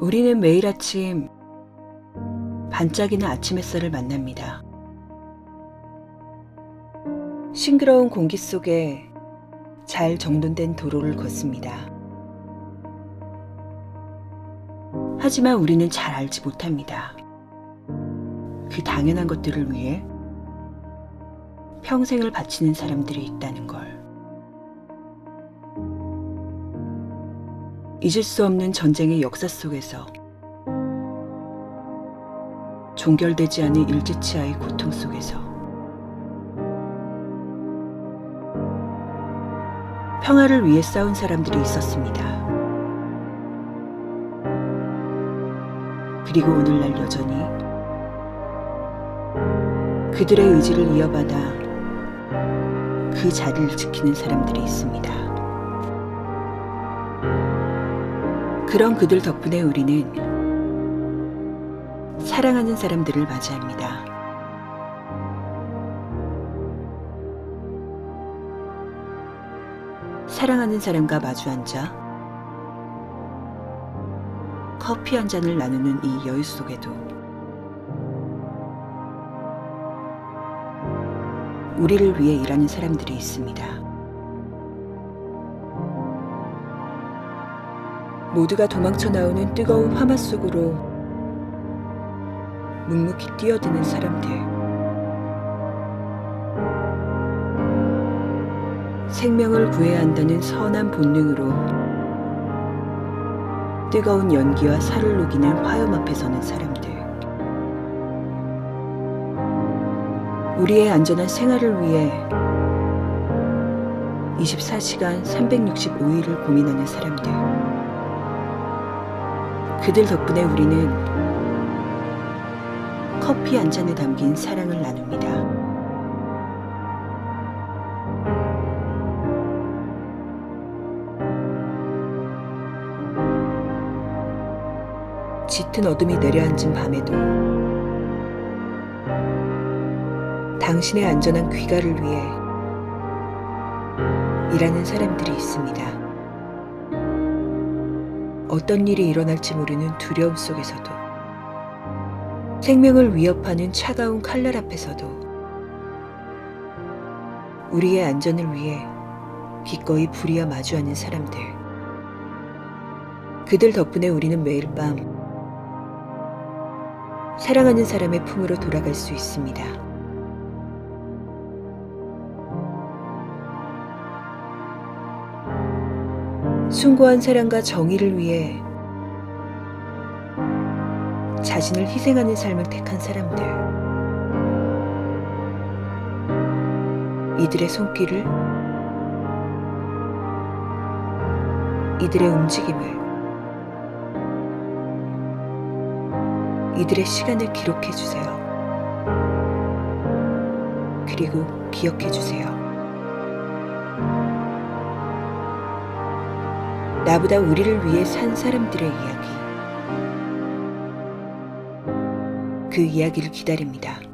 우리는 매일 아침 반짝이는 아침 햇살을 만납니다. 싱그러운 공기 속에 잘 정돈된 도로를 걷습니다. 하지만 우리는 잘 알지 못합니다. 그 당연한 것들을 위해 평생을 바치는 사람들이 있다는 걸. 잊을 수 없는 전쟁의 역사 속에서 종결되지 않은 일제치하의 고통 속에서 평화를 위해 싸운 사람들이 있었습니다. 그리고 오늘날 여전히 그들의 의지를 이어받아 그 자리를 지키는 사람들이 있습니다. 그런 그들 덕분에 우리는 사랑하는 사람들을 맞이합니다. 사랑하는 사람과 마주 앉아 커피 한 잔을 나누는 이 여유 속에도 우리를 위해 일하는 사람들이 있습니다. 모두가 도망쳐 나오는 뜨거운 화마 속으로 묵묵히 뛰어드는 사람들. 생명을 구해야 한다는 선한 본능으로 뜨거운 연기와 살을 녹이는 화염 앞에 서는 사람들. 우리의 안전한 생활을 위해 24시간 365일을 고민하는 사람들. 그들 덕분에 우리는 커피 한 잔에 담긴 사랑을 나눕니다. 짙은 어둠이 내려앉은 밤에도 당신의 안전한 귀가를 위해 일하는 사람들이 있습니다. 어떤 일이 일어날지 모르는 두려움 속에서도 생명을 위협하는 차가운 칼날 앞에서도 우리의 안전을 위해 기꺼이 불이와 마주하는 사람들. 그들 덕분에 우리는 매일 밤 사랑하는 사람의 품으로 돌아갈 수 있습니다. 숭고한 사랑과 정의를 위해 자신을 희생하는 삶을 택한 사람들. 이들의 손길을, 이들의 움직임을, 이들의 시간을 기록해 주세요. 그리고 기억해 주세요. 나보다 우리를 위해 산 사람들의 이야기. 그 이야기를 기다립니다.